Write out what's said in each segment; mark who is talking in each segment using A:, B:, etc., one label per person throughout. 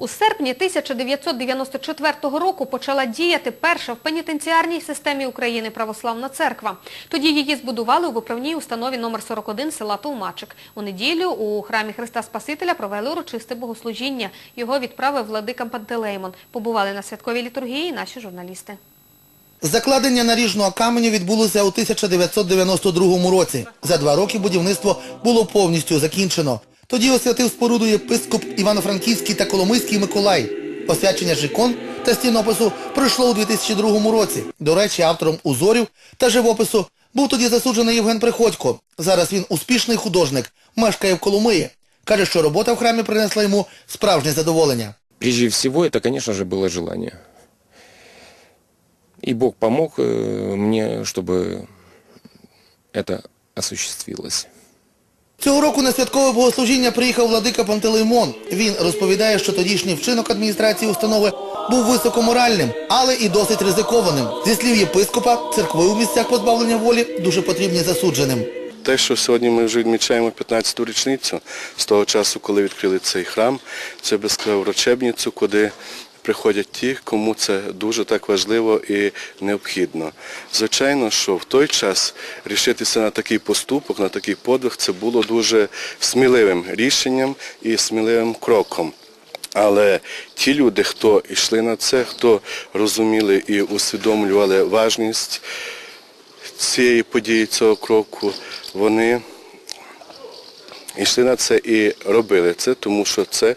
A: У серпні 1994 року почала діяти перша в пенітенціарній системі України православна церква. Тоді її збудували у виправній установі номер 41 села Товмачик. У неділю у храмі Христа Спасителя провели урочисте богослужіння. Його відправив владика Пантелеймон. Побували на святковій літургії наші журналісти.
B: Закладення наріжного каменю відбулося у 1992 році. За два роки будівництво було повністю закінчено. Тоді освятив споруду єпископ Івано-Франківський та Коломийський Миколай. Освячення жикон та стінопису пройшло у 2002 році. До речі, автором узорів та живопису був тоді засуджений Євген Приходько. Зараз він успішний художник, мешкає в Коломиї. Каже, що робота в храмі принесла йому справжнє задоволення.
C: Прежде всего, это, конечно же, было желание. И Бог помог э, мне, чтобы это осуществилось.
B: Цього року на святкове богослужіння приїхав владика Пантелеймон. Він розповідає, що тодішній вчинок адміністрації установи був високоморальним, але і досить ризикованим. Зі слів єпископа, церкви у місцях позбавлення волі дуже потрібні засудженим.
D: Те, що сьогодні ми вже відмічаємо 15-ту річницю з того часу, коли відкрили цей храм, це би сказав врачебницю, куди приходять ті, кому це дуже так важливо і необхідно. Звичайно, що в той час рішитися на такий поступок, на такий подвиг, це було дуже сміливим рішенням і сміливим кроком. Але ті люди, хто йшли на це, хто розуміли і усвідомлювали важність цієї події, цього кроку, вони йшли на це і робили це, тому що це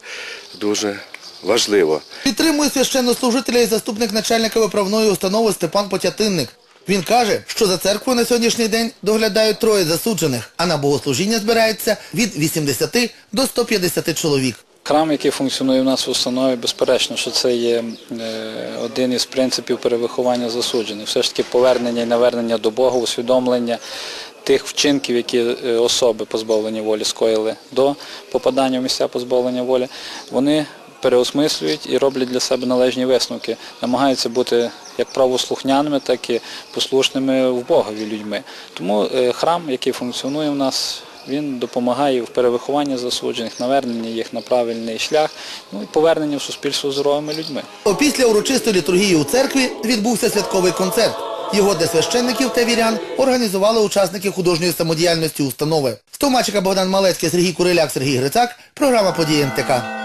D: дуже важливо.
B: Підтримує священнослужителя і заступник начальника виправної установи Степан Потятинник. Він каже, що за церквою на сьогоднішній день доглядають троє засуджених, а на богослужіння збирається від 80 до 150 чоловік.
E: Храм, який функціонує в нас в установі, безперечно, що це є е, один із принципів перевиховання засуджених. Все ж таки повернення і навернення до Бога, усвідомлення тих вчинків, які е, особи позбавлені волі скоїли до попадання в місця позбавлення волі, вони переосмислюють і роблять для себе належні висновки, намагаються бути як правослухняними, так і послушними в Богові людьми. Тому е, храм, який функціонує в нас, він допомагає в перевихованні засуджених, наверненні їх на правильний шлях, ну і поверненні в суспільство здоровими людьми.
B: Опісля урочистої літургії у церкві відбувся святковий концерт. Його для священників та вірян організували учасники художньої самодіяльності установи. З Томачика Богдан Малецький, Сергій Куриляк, Сергій Грицак. Програма «Події НТК».